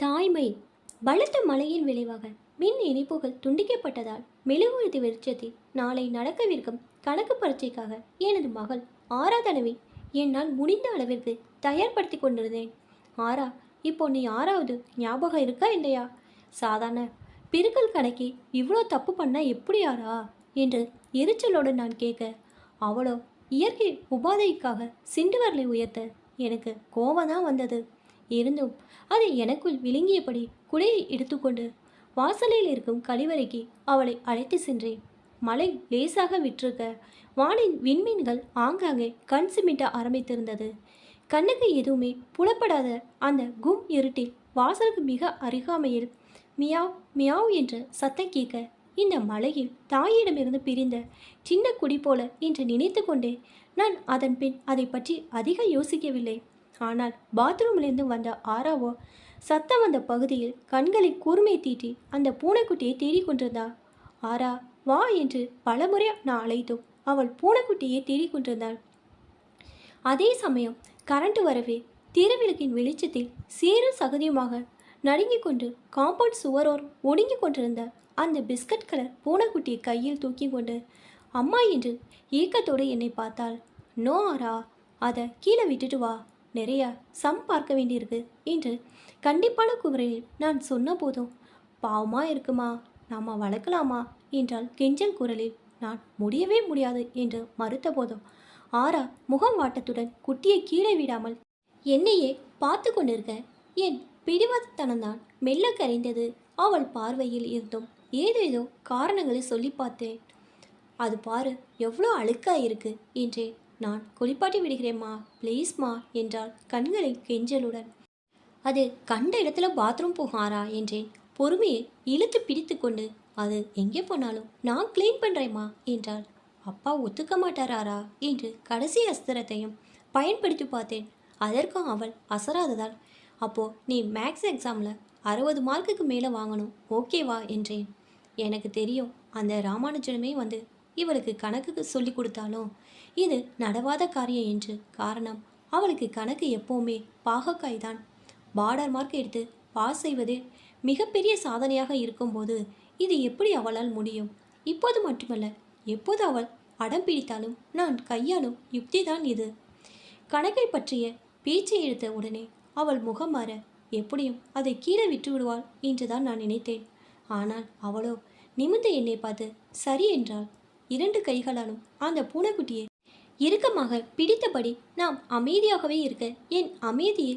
தாய்மை. பலத்த மழையின் விளைவாக மின் இணைப்புகள் துண்டிக்கப்பட்டதால் மெழுகுவர்த்தி வெளிச்சத்தில் நாளை நடக்கவிருக்கும் கணக்கு பரீட்சைக்காக எனது மகள் ஆராதனவை என்னால் முடிந்த அளவிற்கு தயார்படுத்தி கொண்டிருந்தேன். ஆரா இப்போ நீ ஆறாவது ஞாபகம் இருக்கா இல்லையா? சாதாரண பிறுக்கல் கணக்கி இவ்வளோ தப்பு பண்ணால் எப்படி ஆரா என்று எரிச்சலோடு நான் கேட்க அவளோ இயற்கை உபாதைக்காக சிண்டுவரலை உயர்த்த எனக்கு கோவம் தான் வந்தது. இருந்தும் அதை எனக்குள் விழுங்கியபடி குடையை எடுத்துக்கொண்டு வாசலில் இருக்கும் கழிவறைக்கு அவளை அழைத்து சென்றேன். மழை லேசாக விற்றிருக்க வானின் விண்மீன்கள் ஆங்காங்கே கண் சிமிட்ட ஆரம்பித்திருந்தது. கண்ணுக்கு எதுவுமே புலப்படாத அந்த கும் இருட்டில் வாசலுக்கு மிக அருகாமையில் மியாவ் மியாவ் என்ற சத்தம் கேட்க இந்த மலையில் தாயிடமிருந்து பிரிந்த சின்ன குடி போல என்று நினைத்து கொண்டே நான் அதன் பின் அதை பற்றி அதிகம் யோசிக்கவில்லை. ஆனால் பாத்ரூமிலிருந்து வந்த ஆராவோ சத்தம் வந்த பகுதியில் கண்களை கூர்மை தீட்டி அந்த பூனைக்குட்டியை தேடிக் கொண்டிருந்தா ஆரா வா என்று பலமுறை நான் அழைத்தோம் அவள் பூனைக்குட்டியை தேடிக் கொண்டிருந்தாள். அதே சமயம் கரண்ட் வரவே திருவிளக்கின் வெளிச்சத்தில் சேரும் சகதியுமாக நடுங்கிக் கொண்டு காம்பவுண்ட் சுவரோர் ஒடுங்கிக் கொண்டிருந்த அந்த பிஸ்கட் கலர் பூனைக்குட்டியை கையில் தூக்கி கொண்டு அம்மா என்று ஏக்கத்தோடு என்னை பார்த்தாள். நோ ஆரா அதை கீழே விட்டுட்டு வா நிறையா சம் பார்க்க வேண்டியிருக்கு என்று கண்டிப்பான குரலில் நான் சொன்ன போதும் பாவமாக இருக்குமா? நாம் வளர்க்கலாமா? என்றால் கெஞ்சல் குரலில் நான் முடியவே முடியாது என்று மறுத்த போதும் ஆரா முகம் வாட்டத்துடன் குட்டியை கீழே விடாமல் என்னையே பார்த்து கொண்டிருக்க? என் பிடிவாதத்தனம்தான் மெல்ல கரைந்தது. அவள் பார்வையில் இருந்தும் ஏதேதோ காரணங்களை சொல்லி பார்த்தேன். அது பாரு எவ்வளோ அழுக்காக இருக்கு என்றேன். நான் குளிப்பாட்டி விடுகிறேம்மா ப்ளீஸ்மா என்றாள் கண்களை கெஞ்சலுடன். அது கண்ட இடத்துல பாத்ரூம் போகாரா என்றேன். பொறுமையை இழுத்து பிடித்து கொண்டு அது எங்கே போனாலும் நான் க்ளீன் பண்ணுறேம்மா என்றாள். அப்பா ஒத்துக்க மாட்டாரா என்று கடைசி அஸ்திரத்தையும் பயன்படுத்தி பார்த்தேன். அதற்கும் அவள் அசராததால் அப்போ நீ மேக்ஸ் எக்ஸாமில் அறுபது மார்க்குக்கு மேலே வாங்கணும் ஓகேவா என்றேன். எனக்கு தெரியும் அந்த ராமானுஜனமே வந்து இவளுக்கு கணக்குக்கு சொல்லி கொடுத்தாலும் இது நடவாத காரியம் என்று. காரணம் அவளுக்கு கணக்கு எப்போவுமே பாகக்காய் தான். பார்டர் மார்க் எடுத்து பாஸ் செய்வது மிகப்பெரிய சாதனையாக இருக்கும்போது இது எப்படி அவளால் முடியும்? இப்போது மட்டுமல்ல எப்போது அவள் அடம் பிடித்தாலும் நான் கையாளும் யுக்திதான் இது. கணக்கை பற்றிய பேச்சை எடுத்த உடனே அவள் முகம் மாற எப்படியும் அதை கீழே விட்டு விடுவாள் என்றுதான் நான் நினைத்தேன். ஆனால் அவளோ நிமிர்ந்து என்னை பார்த்து சரி என்றாள். இரண்டு கைகளாலும் அந்த பூனைக்குட்டியை இறுக்கமாக பிடித்தபடி நாம் அமைதியாகவே இருக்க என் அமைதியை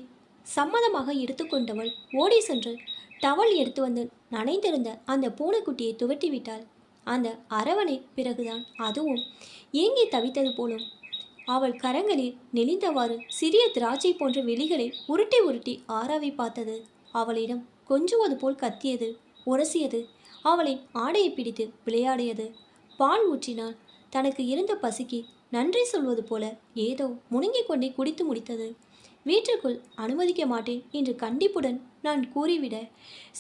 சம்மதமாக எடுத்துக்கொண்டவள் ஓடி சென்று டவல் எடுத்து வந்து நனைந்திருந்த அந்த பூனைக்குட்டியை துவட்டி விட்டாள் அந்த அரவணை பிறகுதான் அதுவும் ஏங்கி தவித்தது போலும். அவள் கரங்களில் நெளிந்தவாறு சிறிய திராட்சை போன்ற வெளிகளை உருட்டி உருட்டி ஆராவை பார்த்தது. அவளிடம் கொஞ்சுவது போல் கத்தியது உரசியது. அவளின் ஆடையை பிடித்து விளையாடியது. பால் ஊற்றினால் தனக்கு இருந்த பசிக்கு நன்றி சொல்வது போல ஏதோ முணுங்கிக் கொண்டே குடித்து முடித்தது. வீட்டிற்குள் அனுமதிக்க மாட்டேன் என்று கண்டிப்புடன் நான் கூறிவிட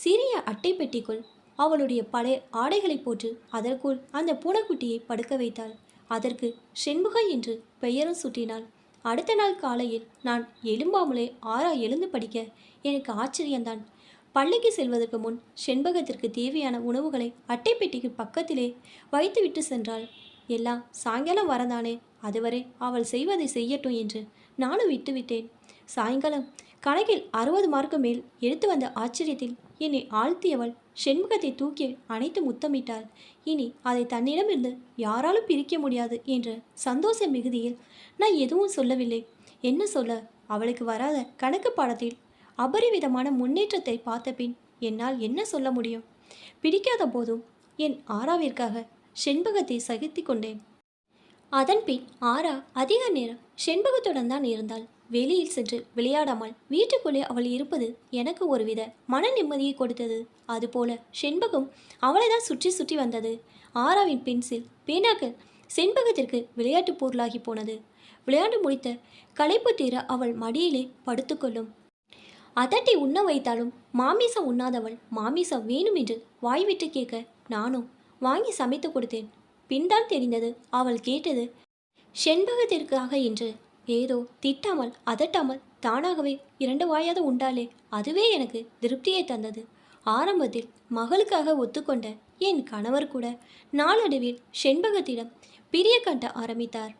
சிறிய அட்டை பெட்டிக்குள் அவளுடைய பழைய ஆடைகளை போட்டு அதற்குள் அந்த பூனைக்குட்டியை படுக்க வைத்தாள். அதற்கு செண்புக என்று பெயரும் சுட்டினாள் அடுத்த நாள் காலையில் நான் எழும்பாமலே ஆறா எழுந்து படிக்க எனக்கு ஆச்சரியம்தான் பள்ளிக்கு செல்வதற்கு முன் செண்பகத்திற்கு தேவையான உணவுகளை அட்டை பெட்டிக்கு பக்கத்திலே வைத்துவிட்டு சென்றாள். எல்லாம் சாயங்காலம் வரதானே? அதுவரை அவள் செய்வதை செய்யட்டும் என்று நானும் விட்டுவிட்டேன். சாயங்காலம் கணக்கில் அறுபது மார்க்கு மேல் எடுத்து வந்த ஆச்சரியத்தில் என்னை ஆழ்த்தியவள் செண்முகத்தை தூக்கி அனைத்து முத்தமிட்டாள். இனி அதை தன்னிடமிருந்து யாராலும் பிரிக்க முடியாது என்ற சந்தோஷ மிகுதியில் நான் எதுவும் சொல்லவில்லை. என்ன சொல்ல? அவளுக்கு வராத கணக்கு பாடத்தில் அபரிவிதமான முன்னேற்றத்தை பார்த்த பின் என்னால் என்ன சொல்ல முடியும்? பிடிக்காத போதும் என் ஆறாவிற்காக செண்பகத்தை சகித்து கொண்டேன். அதன்பின் ஆரா அதிக நேரம் செண்பகத்துடன் தான் இருந்தாள். வெளியில் சென்று விளையாடாமல் வீட்டுக்குள்ளே அவள் இருப்பது எனக்கு ஒருவித மன நிம்மதியை கொடுத்தது. அதுபோல செண்பகம் அவளை தான் சுற்றி சுற்றி வந்தது. ஆராவின் பென்சில் பேனாக்கள் செண்பகத்திற்கு விளையாட்டு பொருளாகி போனது. விளையாண்டு முடித்த களைப்பு தீர அவள் மடியிலே படுத்துக்கொள்ளும் அதட்டி உண்ண வைத்தாலும் மாமிசம் உண்ணாதவள் மாமிசம் வேணும் என்று வாய்விட்டு கேட்க நானும் வாங்கி சமைத்து கொடுத்தேன். பின்தான் தெரிந்தது அவள் கேட்டது செண்பகத்திற்காக என்று. ஏதோ திட்டாமல் அதட்டாமல் தானாகவே இரண்டு வாயாத உண்டாலே அதுவே எனக்கு திருப்தியை தந்தது. ஆரம்பத்தில் மகளுக்காக ஒத்துக்கொண்ட என் கணவர் கூட நாளடைவில் செண்பகத்திடம் பிரிய கட்ட ஆரம்பித்தார்.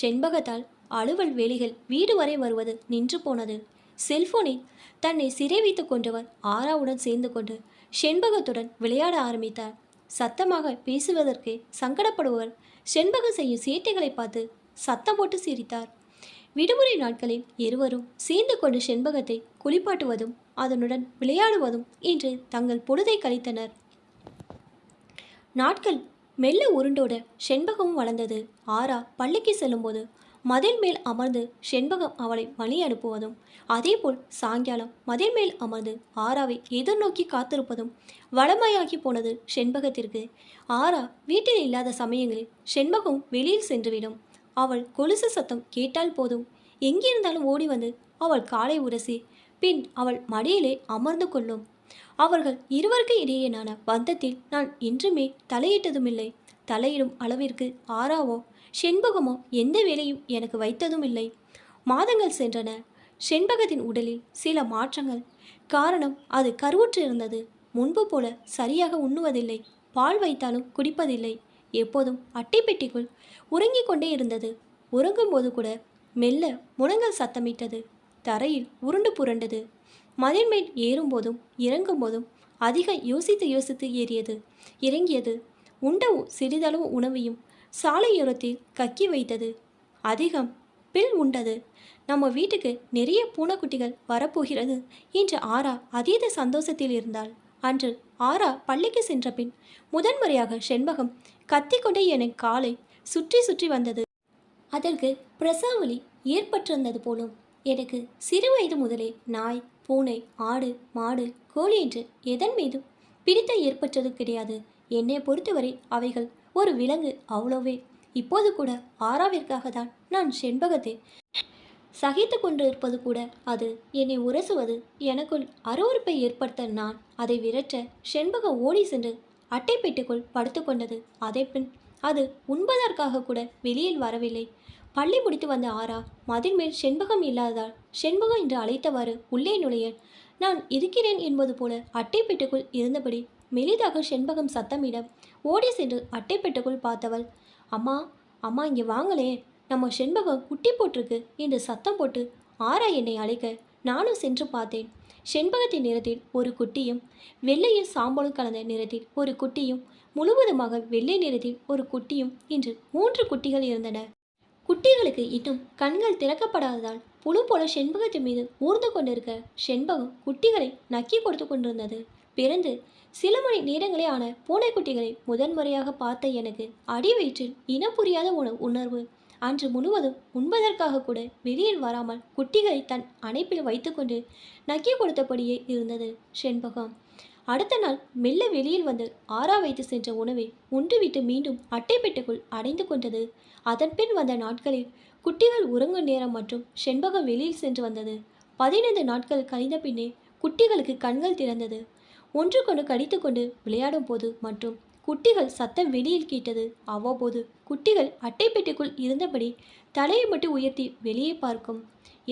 செண்பகத்தால் அலுவல் வேலைகள் வீடு வரை வருவது நின்று போனது. செல்போனில் தன்னை சிறை வைத்துக் கொண்டவர் ஆராவுடன் சேர்ந்து கொண்டு செண்பகத்துடன் விளையாட ஆரம்பித்தார். சத்தமாக பேசுவதற்கு சங்கடப்படுபவர் செண்பகம் செய்யும் சேட்டைகளை பார்த்து சத்தம் போட்டு சிரித்தார். விடுமுறை நாட்களில் இருவரும் சேர்ந்து கொண்டு செண்பகத்தை குளிப்பாட்டுவதும் அதனுடன் விளையாடுவதும் என்று தங்கள் பொழுதை கழித்தனர். நாட்கள் மெல்ல உருண்டோட செண்பகமும் வளர்ந்தது. ஆரா பள்ளிக்கு செல்லும்போது மதில் மேல் அமர்ந்து செண்பகம் அவளை வழி அனுப்புவதும் அதேபோல் சாயங்காலம் மதில் மேல் அமர்ந்து ஆராவை எதிர்நோக்கி காத்திருப்பதும் வளமையாகி போனது செண்பகத்திற்கு. ஆரா வீட்டில் இல்லாத சமயங்களில் செண்பகம் வெளியில் சென்றுவிடும். அவள் கொலுசு சத்தம் கேட்டால் போதும். எங்கிருந்தாலும் ஓடி வந்து அவள் காலை உரசி பின் அவள் மடியிலே அமர்ந்து கொள்ளும். அவர்கள் இருவருக்கு இடையேயான பந்தத்தில் நான் என்றுமே தலையிட்டதுமில்லை. தலையிடும் அளவிற்கு ஆறாவோ? செண்பகமோ எந்த வேலையும் எனக்கு வைத்ததும் இல்லை. மாதங்கள் சென்றன. செண்பகத்தின் உடலில் சில மாற்றங்கள். காரணம் அது கருவுற்று இருந்தது. முன்பு போல சரியாக உண்ணுவதில்லை. பால் வைத்தாலும் குடிப்பதில்லை. எப்போதும் அட்டைப்பெட்டிக்குள் உறங்கிக் கொண்டே இருந்தது. உறங்கும்போது கூட மெல்ல முழங்கல் சத்தமிட்டது. தரையில் உருண்டு புரண்டது. மதின்மேல் ஏறும்போதும் இறங்கும்போதும் அதிக யோசித்து யோசித்து ஏறியது. இறங்கியது உண்ட சிறிதளவு உணவையும் சாலையோரத்தில் கக்கி வைத்தது. அதிகம் பில் உண்டது. நம்ம வீட்டுக்கு நிறைய பூனைக்குட்டிகள் வரப்போகிறது என்று ஆரா அதீத சந்தோஷத்தில் இருந்தாள். அன்று ஆரா பள்ளிக்கு சென்ற பின் முதன்முறையாக செண்பகம் கத்திக்கொண்டே என காலை சுற்றி சுற்றி வந்தது. அதற்கு பிரசாவலி ஏற்பட்டிருந்தது போலும் எனக்கு சிறு வயது முதலே நாய் பூனை ஆடு மாடு கோழி என்று எதன் மீதும் பிடித்த ஏற்பட்டது கிடையாது. என்னை பொறுத்தவரை அவைகள் ஒரு விலங்கு அவ்வளோவே. இப்போது கூட ஆறாவிற்காக தான் நான் செண்பகத்தை. சகித்து கொண்டு இருப்பது கூட அது என்னை உரசுவது. எனக்குள் அருவருப்பை ஏற்படுத்த நான் அதை விரட்ட செண்பக ஓடி சென்று அட்டைப்பெட்டிக்குள் படுத்துக்கொண்டது அதை பின் அது உண்பதற்காக கூட வெளியில் வரவில்லை. பள்ளி முடித்து வந்த ஆரா மதில் மேல் செண்பகம் இல்லாததால் செண்பகம் என்று அழைத்தவாறு உள்ளே நுழைய நான் இருக்கிறேன் என்பது போல அட்டைப்பெட்டிக்குள் இருந்தபடி மெலிதாக செண்பகம் சத்தமிட ஓடி சென்று அட்டைப்பெட்டிக்குள் பார்த்தவள் அம்மா அம்மா இங்கே வாங்களே. நம்ம செண்பகம் குட்டி போட்டிருக்கு என்று சத்தம் போட்டு ஆரா என்னை அழைக்க நானும் சென்று பார்த்தேன். செண்பகத்தின் நிறத்தில் ஒரு குட்டியும் வெள்ளையும் சாம்பலும் கலந்த நிறத்தில் ஒரு குட்டியும் முழுவதுமாக வெள்ளை நிறத்தில் ஒரு குட்டியும் இன்று மூன்று குட்டிகள் இருந்தன. குட்டிகளுக்கு இன்னும் கண்கள் திறக்கப்படாததால் புழு போல செண்பகத்தின் மீது ஊர்ந்து கொண்டிருக்க செண்பகம் குட்டிகளை நக்கி கொடுத்து கொண்டிருந்தது. பிறந்து சில மணி நேரங்களே ஆன பூனைக்குட்டிகளை முதன்முறையாக பார்த்த எனக்கு அடி வயிற்றில் இனம் புரியாத உணர்வு. அன்று முழுவதும் உண்பதற்காக கூட வெளியில் வராமல் குட்டிகளை தன் அணைப்பில் வைத்துக்கொண்டு நக்கி கொடுத்தபடியே இருந்தது செண்பகம். அடுத்த நாள் மெல்ல வெளியில் வந்து ஆறா வைத்து சென்ற உணவை உண்டுவிட்டு மீண்டும் அட்டை பெட்டுக்குள் அடைந்து கொண்டது. அதன்பின் வந்த நாட்களில் குட்டிகள் உறங்கும் நேரம் மற்றும் செண்பகம் வெளியில் சென்று வந்தது. பதினைந்து நாட்கள் கழிந்த பின்னே குட்டிகளுக்கு கண்கள் திறந்தது. ஒன்றுக்கொன்று கடித்துக்கொண்டு விளையாடும் போது மற்றும் குட்டிகள் சத்தம் வெளியில் கேட்டது அவ்வப்போது குட்டிகள் அட்டைப்பெட்டிக்குள் இருந்தபடி தலையை மட்டும் உயர்த்தி வெளியே பார்க்கும்.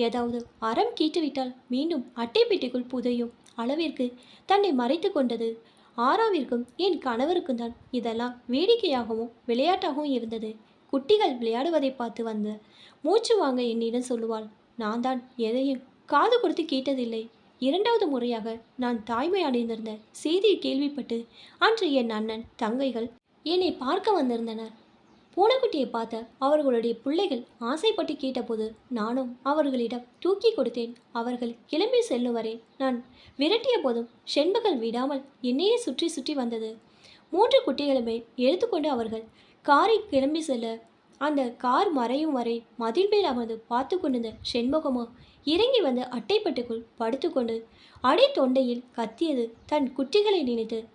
ஏதாவது அறம் கீட்டுவிட்டால் மீண்டும் அட்டைப்பெட்டிக்குள் புதையும் அளவிற்கு தன்னை மறைத்து கொண்டது. ஆறாவிற்கும் என் கணவருக்கும் தான் இதெல்லாம் வேடிக்கையாகவும் விளையாட்டாகவும் இருந்தது. குட்டிகள் விளையாடுவதை பார்த்து வந்த மூச்சு வாங்க என்னிடம் சொல்லுவாள். நான் தான் எதையும் காது கொடுத்து கேட்டதில்லை. இரண்டாவது முறையாக நான் தாய்மை அடைந்திருந்த செய்தியை கேள்விப்பட்டு அன்று என் அண்ணன் தங்கைகள் என்னை பார்க்க வந்திருந்தனர். பூனைக்குட்டியை பார்த்த அவர்களுடைய பிள்ளைகள் ஆசைப்பட்டு கேட்டபோது நானும் அவர்களிடம் தூக்கி கொடுத்தேன். அவர்கள் கிளம்பி செல்லும் வரை நான் விரட்டிய போதும் செண்பகல் விடாமல் என்னையே சுற்றி சுற்றி வந்தது. மூன்று குட்டிகளுமே எடுத்துக்கொண்டு அவர்கள் காரை கிளம்பி செல்ல அந்த கார் மறையும் வரை மதில் மேல் அமர்ந்து பார்த்து கொண்டிருந்த செண்பகமோ இறங்கி வந்து அட்டைப்பட்டுக்குள் படுத்துக்கொண்டு அடை தொண்டையில் கத்தியது தன் குட்டிகளை நினைத்து.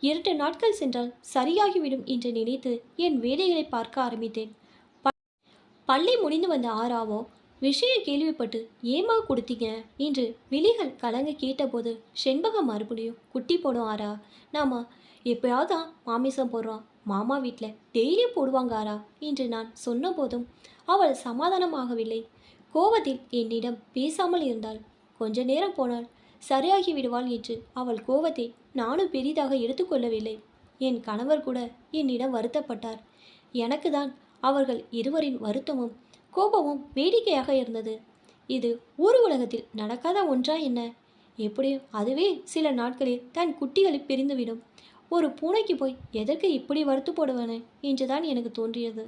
இரண்டு நாட்கள் சென்றால் சரியாகிவிடும் என்று நினைத்து என் வேலைகளை பார்க்க ஆரம்பித்தேன். ப- பள்ளி முடிந்து வந்த ஆறாவோ விஷயம் கேள்விப்பட்டு ஏமா கொடுத்தீங்க? என்று விழிகள் கலங்க கேட்டபோது செண்பகம் மறுபடியும் குட்டி போடும் ஆரா நாம எப்பயாவது மாமிசம் போடுறோம். மாமா வீட்டில் டெய்லியும் போடுவாங்க ஆரா என்று நான் சொன்னபோதும் அவள் சமாதானமாகவில்லை. கோவத்தில் என்னிடம் பேசாமல் இருந்தாள். கொஞ்ச நேரம் போனால் சரியாகி விடுவாள் என்று அவள் கோவத்தை நானும் பெரிதாக எடுத்துக்கொள்ளவில்லை என் கணவர் கூட என்னிடம் வருத்தப்பட்டார். எனக்கு தான் அவர்கள் இருவரின் வருத்தமும் கோபமும் வேடிக்கையாக இருந்தது. இது ஊர் உலகத்தில் நடக்காத ஒன்றா என்ன? எப்படியும் அதுவே சில நாட்களில் தன் குட்டிகளை பிரிந்துவிடும். ஒரு பூனைக்கு போய் எதற்கு இப்படி வருத்து போடுவானே என்றுதான் எனக்கு தோன்றியது.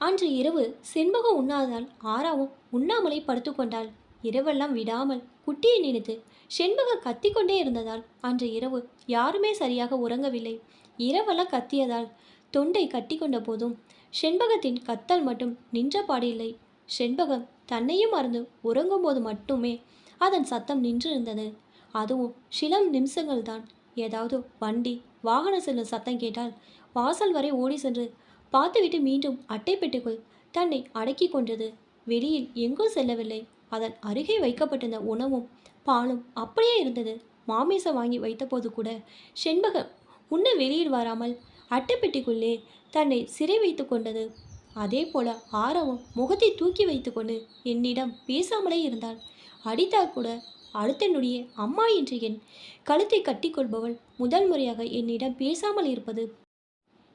அன்று இரவு செண்பகம் உண்ணாததால் ஆறாவும் உண்ணாமலே படுத்துக்கொண்டாள். இரவெல்லாம் விடாமல் குட்டியை நினைத்து செண்பகம் கத்திக்கொண்டே இருந்ததால் அன்று இரவு யாருமே சரியாக உறங்கவில்லை. இரவெல்லாம் கத்தியதால் தொண்டை கட்டிக்கொண்ட போதும் செண்பகத்தின் கத்தல் மட்டும் நின்ற பாடில்லை. செண்பகம் தன்னையும் மறந்து உறங்கும் போது மட்டுமே அதன் சத்தம் நின்றிருந்தது. அதுவும் சில நிமிஷங்கள் தான் ஏதாவது வண்டி வாகனம் செல்லும் சத்தம் கேட்டால் வாசல் வரை ஓடி சென்று பார்த்துவிட்டு மீண்டும் அட்டைப்பெட்டிக்குள் தன்னை அடக்கி கொண்டது வெளியில் எங்கும் செல்லவில்லை. அதன் அருகே வைக்கப்பட்டிருந்த உணவும் பாலும் அப்படியே இருந்தது. மாமிசம் வாங்கி வைத்தபோது கூட செண்பகம் உன்ன வெளியில் வராமல் அட்டைப்பெட்டிக்குள்ளே தன்னை சிறை வைத்து கொண்டது. அதே போல ஆரவும் முகத்தை தூக்கி வைத்துக்கொண்டு என்னிடம் பேசாமலே இருந்தாள். அடித்தால் கூட அடுத்த நொடியே அம்மா என்று என் கழுத்தை கட்டிக்கொள்பவள் முதல் முறையாக என்னிடம் பேசாமல் இருப்பது.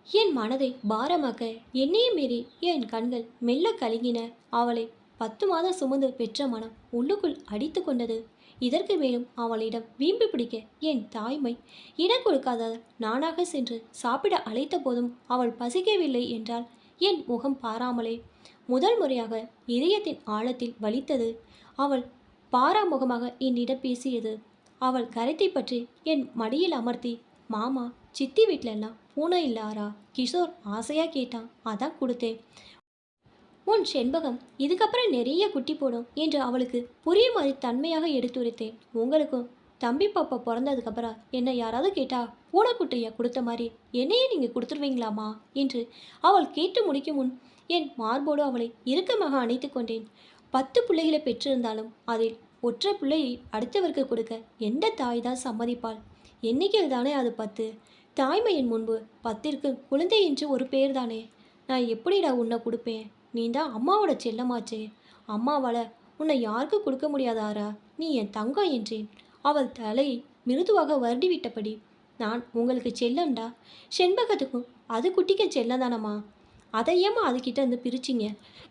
என் மனதை பாரமாக்க என்னையும் மீறி என் கண்கள் மெல்ல கலங்கின. அவளை பத்து மாதம் சுமந்து பெற்ற மனம் உள்ளுக்குள் அடித்து கொண்டது. இதற்கு மேலும் அவளிடம் வீம்பி பிடிக்க என் தாய்மை இடம் கொடுக்காததால் நானாக சென்று சாப்பிட அழைத்த போதும் அவள் பசிக்கவில்லை என்றால் என் முகம் பாராமலே. முதல் முறையாக இதயத்தின் ஆழத்தில் வலித்தது. அவள் பாராமுகமாக என்னிடம் பேசியது. அவள் கரத்தை பற்றி என் மடியில் அமர்த்தி மாமா சித்தி வீட்டிலெல்லாம் பூனை இல்லாரா கிஷோர் ஆசையாக கேட்டான். அதான் கொடுத்தேன். உன் செண்பகம் இதுக்கப்புறம் நிறைய குட்டி போடும் என்று அவளுக்கு புரிய மாதிரி தன்மையாக எடுத்துரைத்தேன். உங்களுக்கும் தம்பி பாப்பா பிறந்ததுக்கப்புறம் என்னை யாராவது கேட்டா பூனைக்குட்டியை கொடுத்த மாதிரி என்னையே நீங்கள் கொடுத்துருவீங்களாமா? என்று அவள் கேட்டு முடிக்கும் முன் என் மார்போடு அவளை இறுக்கமாக அணைத்து கொண்டேன். பத்து பிள்ளைகளை பெற்றிருந்தாலும் அதில் ஒற்றை பிள்ளையை அடுத்தவருக்கு கொடுக்க எந்த தாய் தான் சம்மதிப்பாள்? எண்ணிக்கையில் தானே அது பத்து? தாய்மையின் முன்பு பத்திற்கு குழந்தை என்று ஒரு பேர் தானே நான் எப்படிடா உன்னை கொடுப்பேன்? நீ தான் அம்மாவோட செல்லமாச்சே. அம்மாவால் உன்னை யாருக்கு கொடுக்க முடியாதாரா? நீ என் தங்கம் என்றேன். அவள் தலையை மிருதுவாக வருடிவிட்டபடி நான் உங்களுக்கு செல்லண்டா? செண்பகத்துக்கும் அது குட்டிக்க செல்லம் தானம்மா அதை ஏம்மா அதுக்கிட்ட இருந்து பிரிச்சிங்க?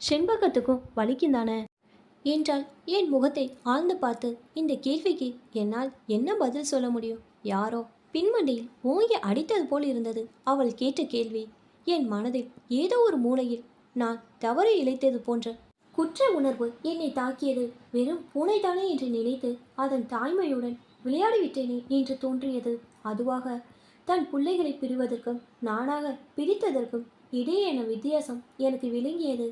செண்பகத்துக்கும் வலிக்கும் தானே? என்றால் என் முகத்தை ஆழ்ந்து பார்த்து இந்த கேள்விக்கு என்னால் என்ன பதில் சொல்ல முடியும்? யாரோ பின்மண்டியில் ஓய அடித்தது போல் இருந்தது. அவள் கேட்ட கேள்வி என் மனதில் ஏதோ ஒரு மூலையில் நான் தவறு இழைத்தது போன்ற குற்ற உணர்வு என்னை தாக்கியது. வெறும் பூனைதானே என்று நினைத்து அதன் தாய்மையுடன் விளையாடிவிட்டேனே என்று தோன்றியது. அதுவாக தன் பிள்ளைகளை பிரிவதற்கும் நானாக பிரித்ததற்கும் இடையேயான வித்தியாசம் எனக்கு விளங்கியது.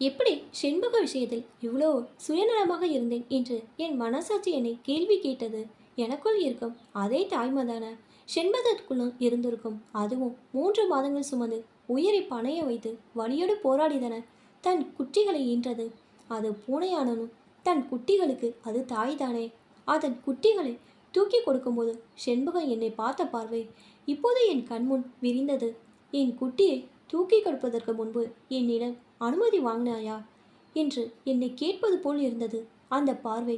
எப்படி செண்பக விஷயத்தில் இவ்வளோ சுயநலமாக இருந்தேன்? என்று என் மனசாட்சி என்னை கேள்வி கேட்டது. எனக்குள் இருக்கும். அதே தாய்மதான செண்பகத்துக்குள்ளும் இருந்திருக்கும். அதுவும் மூன்று மாதங்கள் சுமந்து உயிரை பணைய வைத்து வலியோடு போராடிதன தன். குட்டிகளை ஈன்றது. அது பூனையானனும் தன் குட்டிகளுக்கு அது தாய்தானே அதன் குட்டிகளை தூக்கி கொடுக்கும்போது செண்பகம் என்னை பார்த்த பார்வை இப்போது என் கண்முன் விரிந்தது. என் குட்டியை தூக்கி கொடுப்பதற்கு முன்பு என்னிடம் அனுமதி வாங்கினாயா என்று என்னை கேட்பது போல் இருந்தது. அந்த பார்வை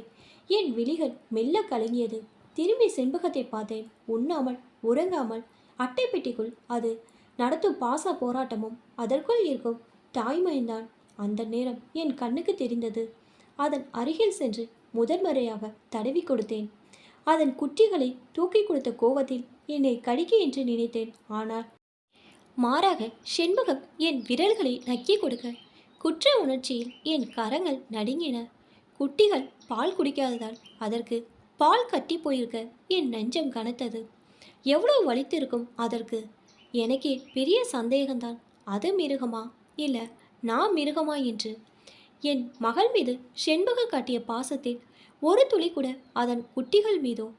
என் விழிகள் மெல்ல கலங்கியது. திரும்பி செண்பகத்தை பார்த்தேன். உண்ணாமல் உறங்காமல் அட்டைப்பெட்டிக்குள் அது நடத்தும் பாச போராட்டமும் அதற்குள் இருக்கும் தாய்மையும்தான். அந்த நேரம் என் கண்ணுக்கு தெரிந்தது. அதன் அருகில் சென்று முதன்முறையாக தடவி கொடுத்தேன். அதன் குட்டிகளை தூக்கி கொடுத்த கோவத்தில் என்னை கடிக்க என்று நினைத்தேன். ஆனால் மாறாக செண்பகம் என் விரல்களை நக்கி கொடுக்க குற்ற உணர்ச்சியில் என் கரங்கள் நடுங்கின. குட்டிகள் பால் குடிக்காததால் அதற்கு பால் கட்டி போயிருக்க என் நெஞ்சம் கனத்தது. எவ்வளோ வலித்திருக்கும் அதற்கு? எனக்கே பெரிய சந்தேகம்தான். அது மிருகமா? இல்லை நான் மிருகமா என்று? என் மகள் மீது செண்பக காட்டிய பாசத்தில் ஒரு துளி கூட அதன் குட்டிகள் மீதோ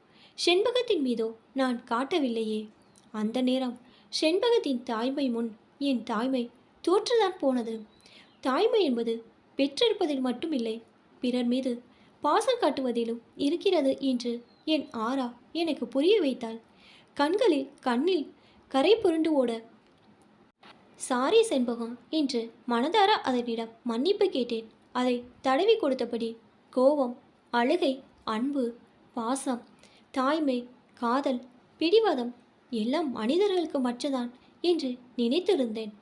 செண்பகத்தின் மீதோ நான் காட்டவில்லையே. அந்த நேரம் செண்பகத்தின் தாய்மை முன் என் தாய்மை தோற்றுதான் போனது. தாய்மை என்பது பெற்றிருப்பதில் மட்டுமில்லை பிறர் மீது பாசம் காட்டுவதிலும் இருக்கிறது என்று என் ஆரா எனக்கு புரிய வைத்தாள். கண்களில் கண்ணில் கரை புரண்டு ஓட சாரி செண்பகம் என்று மனதார அதனிடம் மன்னிப்பு கேட்டேன். அதை தடவி கொடுத்தபடி கோபம் அழுகை அன்பு பாசம் தாய்மை காதல் பிடிவாதம் எல்லாம் மனிதர்களுக்கு மற்றதான் என்று நினைத்திருந்தேன்.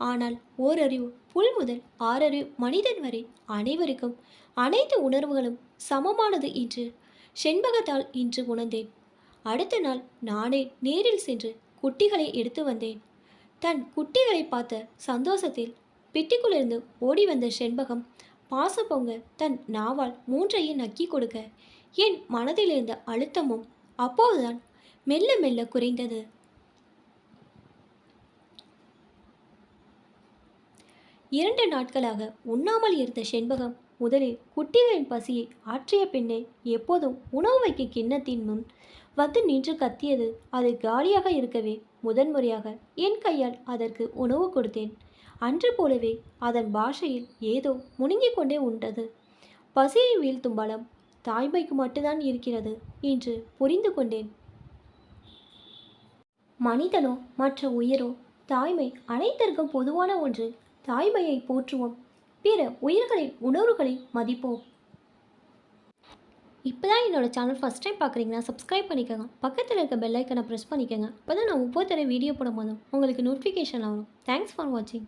ஆனால் ஓரறிவு புல் முதல் ஆறறிவு மனிதன் வரை அனைவருக்கும் அனைத்து உணர்வுகளும் சமமானது என்று செண்பகத்தால் இன்று உணர்ந்தேன். அடுத்த நாள் நானே நேரில் சென்று குட்டிகளை எடுத்து வந்தேன். தன் குட்டிகளை பார்த்த சந்தோஷத்தில் பெட்டிக்குள்ளிருந்து ஓடி வந்த செண்பகம் பாச பொங்க தன் நாவால் மூன்றையும் நக்கி கொடுக்க. என் மனதில் இருந்த அழுத்தமும் அப்போதுதான் மெல்ல மெல்ல குறைந்தது. இரண்டு நாட்களாக உண்ணாமல் இருந்த செண்பகம் முதலில் குட்டிகளின் பசியை ஆற்றிய பின்னே எப்போதும் உணவு வைக்க கிண்ணத்தின் முன் வந்து நின்று கத்தியது அது காலியாக இருக்கவே முதன்முறையாக என் கையால் அதற்கு உணவு கொடுத்தேன். அன்று போலவே அதன் பாஷையில் ஏதோ முணுங்கிக் கொண்டே உண்டது. பசியை வீழ்த்தும் பலம் தாய்மைக்கு மட்டும்தான் இருக்கிறது என்று புரிந்து கொண்டேன். மனிதனோ மற்ற உயிரோ தாய்மை அனைத்திற்கும் பொதுவான ஒன்று தாய்மையை போற்றுவோம். பிற உயிர்களின் உணர்வுகளை மதிப்போம். இப்போ தான் என்னோடய சேனல் ஃபஸ்ட் டைம் பார்க்குறீங்கன்னா சப்ஸ்கிரைப் பண்ணிக்கோங்க. பக்கத்தில் இருக்க பெல் ஐக்கனை ப்ரெஸ் பண்ணிக்கோங்க. அப்போ தான் நான் ஒவ்வொரு தடவை வீடியோ போடும்போதும் உங்களுக்கு நோட்டிஃபிகேஷன் வரும். தேங்க்ஸ் ஃபார் வாட்சிங்